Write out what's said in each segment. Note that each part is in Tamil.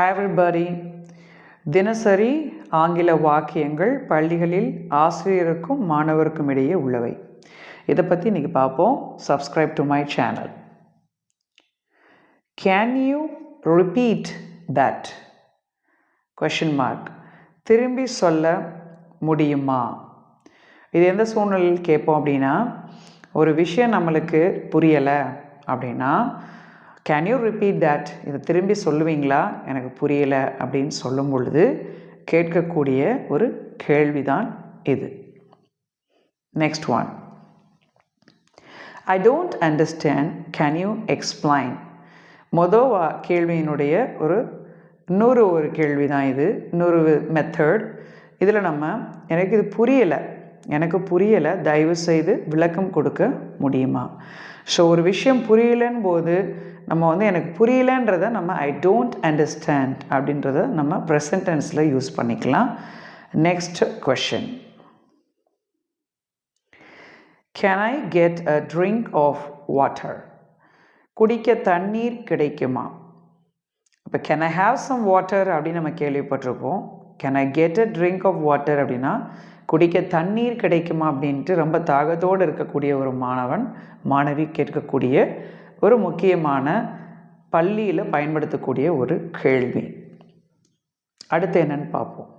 ஹேவர்பரி தினசரி ஆங்கில வாக்கியங்கள் பள்ளிகளில் ஆசிரியருக்கும் மாணவருக்கும் இடையே உள்ளவை. இதை பற்றி இன்றைக்கி பார்ப்போம். Subscribe to my channel can you repeat that question mark திரும்பி சொல்ல முடியுமா? இது எந்த சூழ்நிலையில் கேட்போம் அப்படின்னா ஒரு விஷயம் நம்மளுக்கு புரியலை அப்படின்னா கேன் யூ ரிப்பீட் தட் இதை திரும்பி சொல்லுவீங்களா? எனக்கு புரியலை அப்படின்னு சொல்லும் பொழுது கேட்கக்கூடிய ஒரு கேள்விதான் இது. Next one I don't understand can you explain மொதல் கேள்வியினுடைய ஒரு இன்னொரு ஒரு கேள்வி தான் இது. இன்னொரு மெத்தட் இதில் நம்ம எனக்கு இது புரியலை. எனக்கு புரியலை. தயவு செய்து விளக்கம் கொடுக்க முடியுமா? ஸோ ஒரு விஷயம் புரியலன்னு போது நம்ம வந்து எனக்கு புரியலன்றத நம்ம ஐ டோன்ட் அண்டர்ஸ்டாண்ட் அப்படின்றத நம்ம ப்ரெசன்ட் டென்ஸில் யூஸ் பண்ணிக்கலாம். Next question can I get a drink of water குடிக்க தண்ணீர் கிடைக்குமா? இப்போ can I have some water அப்படின்னு நம்ம கேள்விப்பட்டிருப்போம். Can I get a drink of water அப்படின்னா குடிக்க தண்ணீர் கிடைக்குமா அப்படின்ட்டு ரொம்ப தாகத்தோடு இருக்கக்கூடிய ஒரு மாணவன் மாணவி கேட்கக்கூடிய ஒரு முக்கியமான பள்ளியில் பயன்படுத்தக்கூடிய ஒரு கேள்வி. அடுத்து என்னன்னு பார்ப்போம்.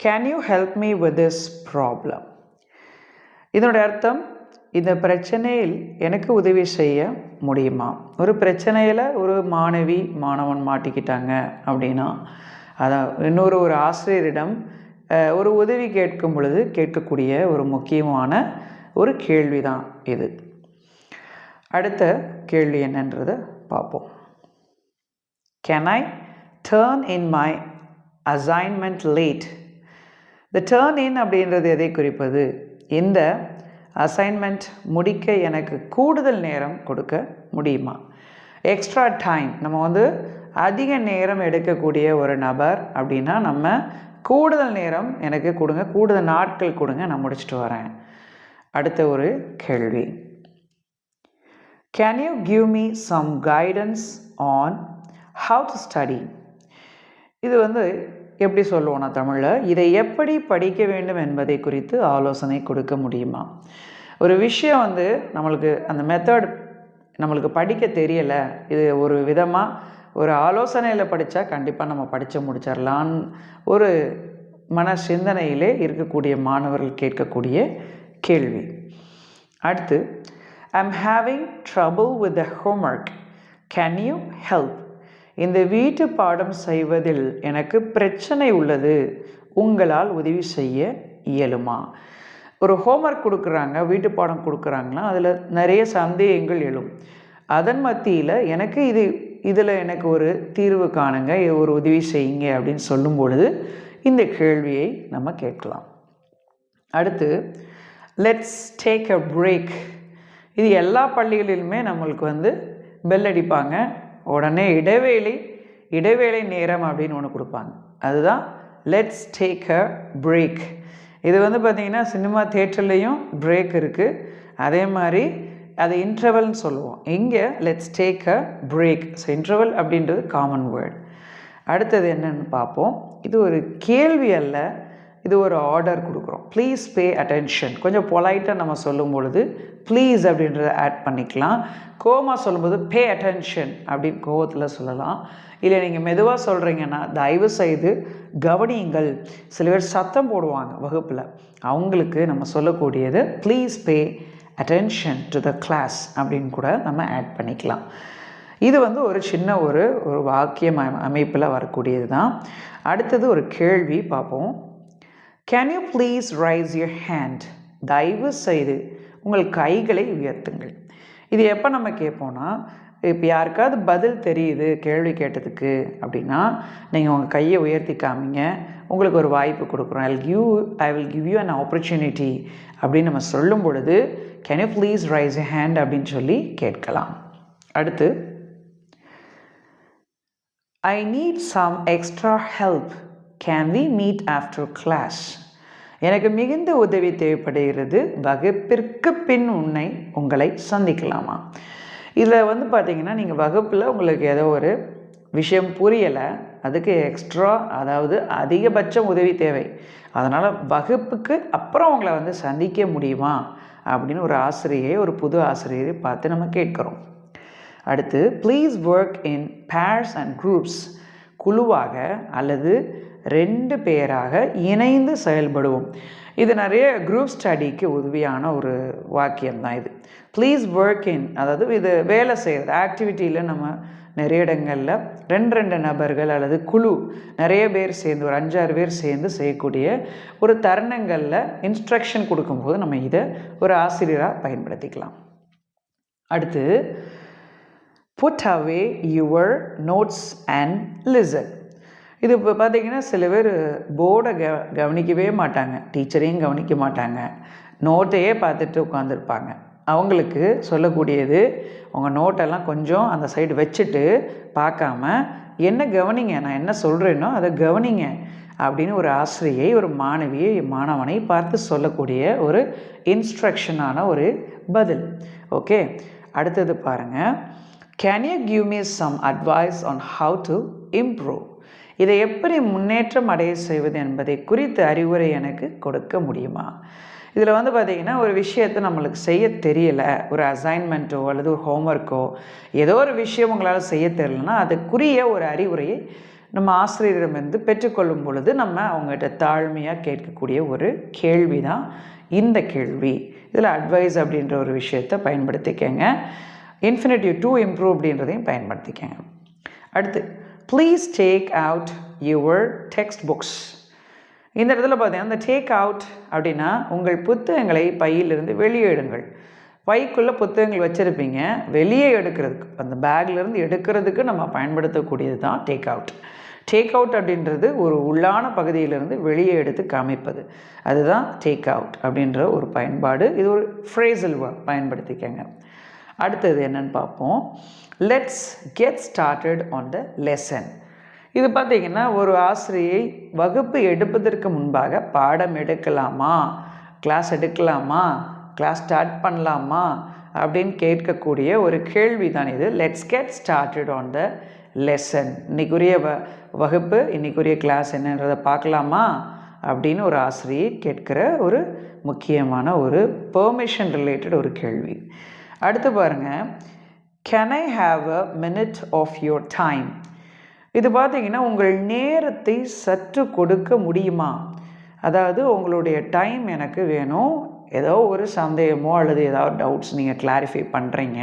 Can you help me with this problem இதனுடைய அர்த்தம் இந்த பிரச்சனையில் எனக்கு உதவி செய்ய முடியுமா? ஒரு பிரச்சனையில் ஒரு மாணவி மாணவன் மாட்டிக்கிட்டாங்க அப்படின்னா அதான் இன்னொரு ஒரு ஆசிரியரிடம் ஒரு உதவி கேட்கும் பொழுது கேட்கக்கூடிய ஒரு முக்கியமான ஒரு கேள்வி தான் இது. அடுத்த கேள்வி என்னன்றதை பார்ப்போம். Can I turn in my assignment late the turn in அப்படின்றது எதை குறிப்பது? இந்த அசைன்மெண்ட் முடிக்க எனக்கு கூடுதல் நேரம் கொடுக்க முடியுமா? எக்ஸ்ட்ரா டைம் நம்ம வந்து அதிக நேரம் எடுக்கக்கூடிய ஒரு நபர் அப்படின்னா நம்ம கூடுதல் நேரம் எனக்கு கொடுங்க கூடுதல் நாட்கள் கொடுங்க நான் முடிச்சுட்டு வரேன். அடுத்த ஒரு கேள்வி. Can you give me some guidance on how to study இது வந்து எப்படி சொல்லுவோம்னா தமிழில்? இதை எப்படி படிக்க வேண்டும் என்பதை குறித்து ஆலோசனை கொடுக்க முடியுமா? ஒரு விஷயம் வந்து நம்மளுக்கு அந்த மெத்தட் நம்மளுக்கு படிக்க தெரியலை. இது ஒரு விதமாக ஒரு ஆலோசனையில் படித்தா கண்டிப்பாக நம்ம படித்து முடிச்சிடலான்னு ஒரு மன சிந்தனையிலே இருக்கக்கூடிய மாணவர்கள் கேட்கக்கூடிய கேள்வி. அடுத்து I am having trouble with the homework can you help இந்த வீட்டு பாடம் செய்வதில் எனக்கு பிரச்சனை உள்ளது. உங்களால் உதவி செய்ய இயலுமா? ஒரு ஹோம்ஒர்க் கொடுக்குறாங்க வீட்டு பாடம் கொடுக்குறாங்கன்னா அதில் நிறைய சந்தேகங்கள் எழும். அதன் மத்தியில் எனக்கு இது இதில் எனக்கு ஒரு தீர்வு காணுங்க இது ஒரு உதவி செய்யுங்க அப்படின்னு சொல்லும் பொழுது இந்த கேள்வியை நம்ம கேட்கலாம். அடுத்து லெட்ஸ் டேக் அ பிரேக் இது எல்லா பள்ளிகளிலுமே நம்மளுக்கு வந்து பெல் அடிப்பாங்க. உடனே இடைவேளை இடைவேளை நேரம் அப்படின்னு ஒன்று கொடுப்பாங்க. அதுதான் லெட்ஸ் டேக் அ பிரேக் இது வந்து பார்த்திங்கன்னா சினிமா தேட்டர்லேயும் பிரேக் இருக்குது அதே மாதிரி அது இன்டர்வல்னு சொல்லுவோம். இங்கே let's take a break so interval அப்படின்றது காமன் வேர்ட் அடுத்தது என்னன்னு பார்ப்போம். இது ஒரு கேள்வி அல்ல இது ஒரு ஆர்டர் கொடுக்குறோம். ப்ளீஸ் பே அட்டென்ஷன் கொஞ்சம் பொலைட்டாக நம்ம சொல்லும் பொழுது ப்ளீஸ் அப்படின்றத ஆட் பண்ணிக்கலாம். கோமா சொல்லும்போது பே அட்டென்ஷன் அப்படின்னு கோவத்தில் சொல்லலாம். இல்லை நீங்கள் மெதுவாக சொல்கிறீங்கன்னா தயவு செய்து கவனியுங்கள். சில பேர் சத்தம் போடுவாங்க வகுப்பில். அவங்களுக்கு நம்ம சொல்லக்கூடியது please pay attention to the class அப்படின்னு கூட நம்ம ஆட் பண்ணிக்கலாம். இது வந்து ஒரு சின்ன ஒரு ஒரு வாக்கியம் அமைப்பில் வரக்கூடியது தான். அடுத்தது ஒரு கேள்வி பார்ப்போம். Can you please raise your hand தயவு செய்து உங்கள் கைகளை உயர்த்துங்கள். இது எப்போ நம்ம கேட்போம்னா இப்போ யாருக்காவது பதில் தெரியுது கேள்வி கேட்டதுக்கு அப்படின்னா நீங்கள் உங்கள் கையை உயர்த்தி காமிங்க. உங்களுக்கு ஒரு வாய்ப்பு கொடுக்குறோம். I give I will give you an opportunity அப்படின்னு நம்ம சொல்லும் பொழுது can you please raise a hand அப்படின்னு சொல்லி கேட்கலாம். அடுத்து I need some extra help can we meet after class எனக்கு மிகுந்த உதவி தேவைப்படுகிறது. வகுப்பிற்கு பின் உன்னை உங்களை சந்திக்கலாமா? இதில் வந்து பார்த்தீங்கன்னா நீங்கள் வகுப்பில் உங்களுக்கு ஏதோ ஒரு விஷயம் புரியலை அதுக்கு எக்ஸ்ட்ரா அதாவது அதிகபட்சம் உதவி தேவை. அதனால் வகுப்புக்கு அப்புறம் உங்களை வந்து சந்திக்க முடியுமா? அப்படின்னு ஒரு ஆசிரியை ஒரு புது ஆசிரியரை பார்த்து நம்ம கேட்குறோம். அடுத்து please work in pairs and groups குழுவாக அல்லது ரெண்டு பேராக இணைந்து செயல்படுவோம். இது நிறைய குரூப் ஸ்டடிக்கு உதவியான ஒரு வாக்கியம் தான் இது. ப்ளீஸ் ஒர்க் இன் அதாவது இது வேலை செய்கிறது ஆக்டிவிட்டியில் நம்ம நிறைய இடங்களில் ரெண்டு ரெண்டு நபர்கள் அல்லது குழு நிறைய பேர் சேர்ந்து ஒரு அஞ்சாறு பேர் சேர்ந்து செய்யக்கூடிய ஒரு தருணங்களில் இன்ஸ்ட்ரக்ஷன் கொடுக்கும்போது நம்ம இதை ஒரு ஆசிரியராக பயன்படுத்திக்கலாம். அடுத்து put away your notes and listen இது இப்போ பார்த்தீங்கன்னா சில பேர் போர்டை க கவனிக்கவே மாட்டாங்க. டீச்சரையும் கவனிக்க மாட்டாங்க. நோட்டையே பார்த்துட்டு உட்காந்துருப்பாங்க அவங்களுக்கு சொல்லக்கூடியது உங்கள் நோட்டெல்லாம் கொஞ்சம் அந்த சைடு வச்சுட்டு பார்க்காம என்ன கவனிங்க? நான் என்ன சொல்கிறேனோ அதை கவனிங்க அப்படின்னு ஒரு ஆசிரியை ஒரு மாணவியை மாணவனை பார்த்து சொல்லக்கூடிய ஒரு இன்ஸ்ட்ரக்ஷனான ஒரு பதில். ஓகே அடுத்தது பாருங்கள் can you give me some advice on how to improve இதை எப்படி முன்னேற்றம் அடைய செய்வது என்பதை குறித்த அறிவுரை எனக்கு கொடுக்க முடியுமா? இதில் வந்து பார்த்திங்கன்னா ஒரு விஷயத்தை நம்மளுக்கு செய்ய தெரியலை. ஒரு அசைன்மெண்ட்டோ அல்லது ஒரு ஹோம்ஒர்க்கோ ஏதோ ஒரு விஷயம் உங்களால் செய்ய தெரியலனா அதுக்குரிய ஒரு அறிவுரையை நம்ம ஆசிரியரிடமிருந்து பெற்றுக்கொள்ளும் பொழுது நம்ம அவங்ககிட்ட தாழ்மையாக கேட்கக்கூடிய ஒரு கேள்வி தான் இந்த கேள்வி. இதில் அட்வைஸ் அப்படின்ற ஒரு விஷயத்தை பயன்படுத்திக்கங்க. இன்ஃபினிட்டிவ் டூ இம்ப்ரூவ் அப்படின்றதையும் பயன்படுத்திக்கங்க. அடுத்து please take out your textbooks இந்த இடத்துல பார்த்தீங்கன்னா அந்த டேக் அவுட் அப்படின்னா உங்கள் புத்தகங்களை பையிலிருந்து வெளியே எடுங்கள். பைக்குள்ளே புத்தகங்கள் வச்சுருப்பீங்க. வெளியே எடுக்கிறதுக்கு அந்த பேக்லேருந்து எடுக்கிறதுக்கு நம்ம பயன்படுத்தக்கூடியது தான் டேக் அவுட் டேக் அவுட் அப்படின்றது ஒரு உள்ளான பகுதியிலிருந்து வெளியே எடுத்து காமிப்பது. அதுதான் டேக் அவுட் அப்படின்ற ஒரு பயன்பாடு. இது ஒரு ஃப்ரேசல் பயன்படுத்திக்கங்க. அடுத்தது என்னன்னு பார்ப்போம். Let's get started on the lesson இது பார்த்திங்கன்னா ஒரு ஆசிரியை வகுப்பு எடுப்பதற்கு முன்பாக பாடம் எடுக்கலாமா? கிளாஸ் எடுக்கலாமா? கிளாஸ் ஸ்டார்ட் பண்ணலாமா? அப்படின்னு கேட்கக்கூடிய ஒரு கேள்வி தான் இது. Let's get started on the lesson இன்றைக்குரிய வ வகுப்பு இன்றைக்குரிய கிளாஸ் என்னன்றதை பார்க்கலாமா? அப்படின்னு ஒரு ஆசிரியை கேட்குற ஒரு முக்கியமான ஒரு பெர்மிஷன் ரிலேட்டட் ஒரு கேள்வி. அடுத்து பாருங்கள் can I have a minute of your time இது பார்த்தீங்கன்னா உங்கள் நேரத்தை சற்று கொடுக்க முடியுமா? அதாவது உங்களுடைய டைம் எனக்கு வேணும். ஏதோ ஒரு சந்தேகமோ அல்லது ஏதாவது டவுட்ஸ் நீங்கள் கிளாரிஃபை பண்ணுறீங்க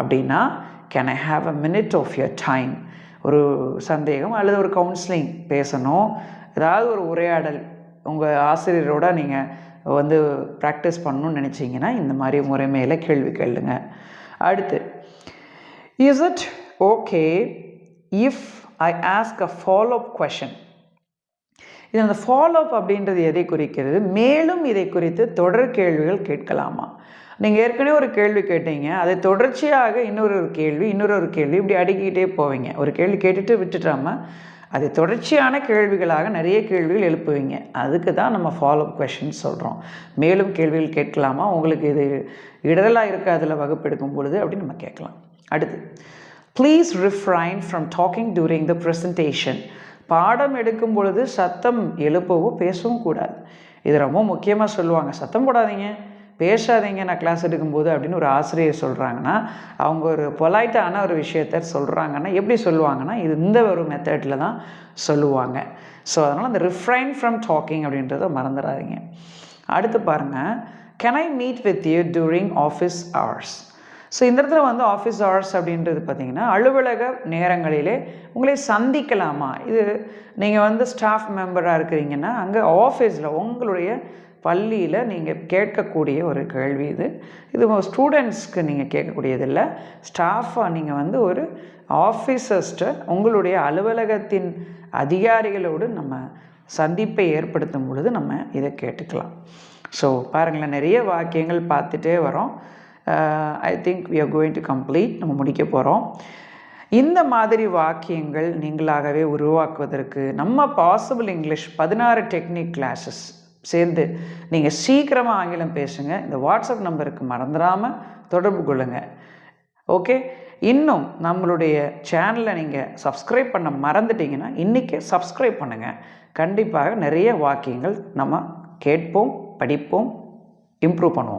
அப்படின்னா can I have a minute of your time ஒரு சந்தேகம் அல்லது ஒரு கவுன்சிலிங் பேசணும். ஏதாவது ஒரு உரையாடல் உங்கள் ஆசிரியரோட நீங்கள் வந்து ப்ராக்டிஸ் பண்ணணும்னு நினச்சிங்கன்னா இந்த மாதிரி முறைமையில் கேள்வி கேளுங்க. அடுத்து is it okay if I ask a follow up question இது அந்த ஃபாலோஅப் அப்படின்றது எதை குறிக்கிறது? மேலும் இதை குறித்து தொடர் கேள்விகள் கேட்கலாமா? நீங்கள் ஏற்கனவே ஒரு கேள்வி கேட்டீங்க. அதை தொடர்ச்சியாக இன்னொரு ஒரு கேள்வி இன்னொரு ஒரு கேள்வி இப்படி அடுக்கிக்கிட்டே போவீங்க. ஒரு கேள்வி கேட்டுட்டு விட்டுட்டாமல் அதை தொடர்ச்சியான கேள்விகளாக நிறைய கேள்விகள் எழுப்புவீங்க. அதுக்கு தான் நம்ம ஃபாலோ அப் கொஷின் சொல்கிறோம் மேலும் கேள்விகள் கேட்கலாமா? உங்களுக்கு இது இடரலாக இருக்காதில் வகுப்பு எடுக்கும் பொழுது அப்படின்னு நம்ம கேட்கலாம். அடுத்து. Please refrain from talking during the presentation பாடம் எடுக்கும் பொழுது சத்தம் எழுப்பவோ பேசவும் கூடாது. இது ரொம்ப முக்கியமாக சொல்லுவாங்க. சத்தம் போடாதீங்க. பேசாதீங்க. நான் கிளாஸ் எடுக்கும்போது அப்படின்னு ஒரு ஆசிரியர் சொல்கிறாங்கன்னா அவங்க ஒரு பொலைட்டான ஒரு விஷயத்த சொல்கிறாங்கன்னா எப்படி சொல்லுவாங்கன்னா இது இந்த ஒரு மெத்தடில் தான் சொல்லுவாங்க. ஸோ அதனால் அந்த ரிஃப்ரைன் ஃப்ரம் டாக்கிங் அப்படின்றத மறந்துடாதீங்க. அடுத்து பாருங்கள் can I meet with you during office hours so இந்த இடத்துல வந்து ஆஃபீஸ் ஹவர்ஸ் அப்படின்றது பார்த்திங்கன்னா அலுவலக நேரங்களிலே உங்களை சந்திக்கலாமா? இது நீங்கள் வந்து ஸ்டாஃப் மெம்பராக இருக்கிறீங்கன்னா அங்கே ஆஃபீஸில் உங்களுடைய பள்ளியில் நீங்கள் கேட்கக்கூடிய ஒரு கேள்வி இது. இது ஸ்டூடெண்ட்ஸ்க்கு நீங்கள் கேட்கக்கூடியதில்ல. ஸ்டாஃபாக நீங்கள் வந்து ஒரு ஆஃபீஸர்ஸ்ட்டை உங்களுடைய அலுவலகத்தின் அதிகாரிகளோடு நம்ம சந்திப்பை ஏற்படுத்தும் பொழுது நம்ம இதை கேட்டுக்கலாம். ஸோ பாருங்களேன் நிறைய வாக்கியங்கள் பார்த்துட்டே வரோம். I think we are going to complete நம்ம முடிக்க போகிறோம் இந்த மாதிரி வாக்கியங்கள் நீங்களாகவே உருவாக்குவதற்கு நம்ம பாசிபிள் இங்கிலீஷ் பதினாறு டெக்னிக் கிளாஸஸ் சேர்ந்து நீங்கள் சீக்கிரமாக ஆங்கிலம் பேசுங்க. இந்த வாட்ஸ்அப் நம்பருக்கு மறந்துடாமல் தொடர்பு கொள்ளுங்கள் ஓகே இன்னும் நம்மளுடைய சேனலை நீங்கள் சப்ஸ்கிரைப் பண்ண மறந்துட்டீங்கன்னா இன்றைக்கே சப்ஸ்கிரைப் பண்ணுங்கள் கண்டிப்பாக நிறைய வாக்கியங்கள் நம்ம கேட்போம் படிப்போம் இம்ப்ரூவ் பண்ணுவோம்.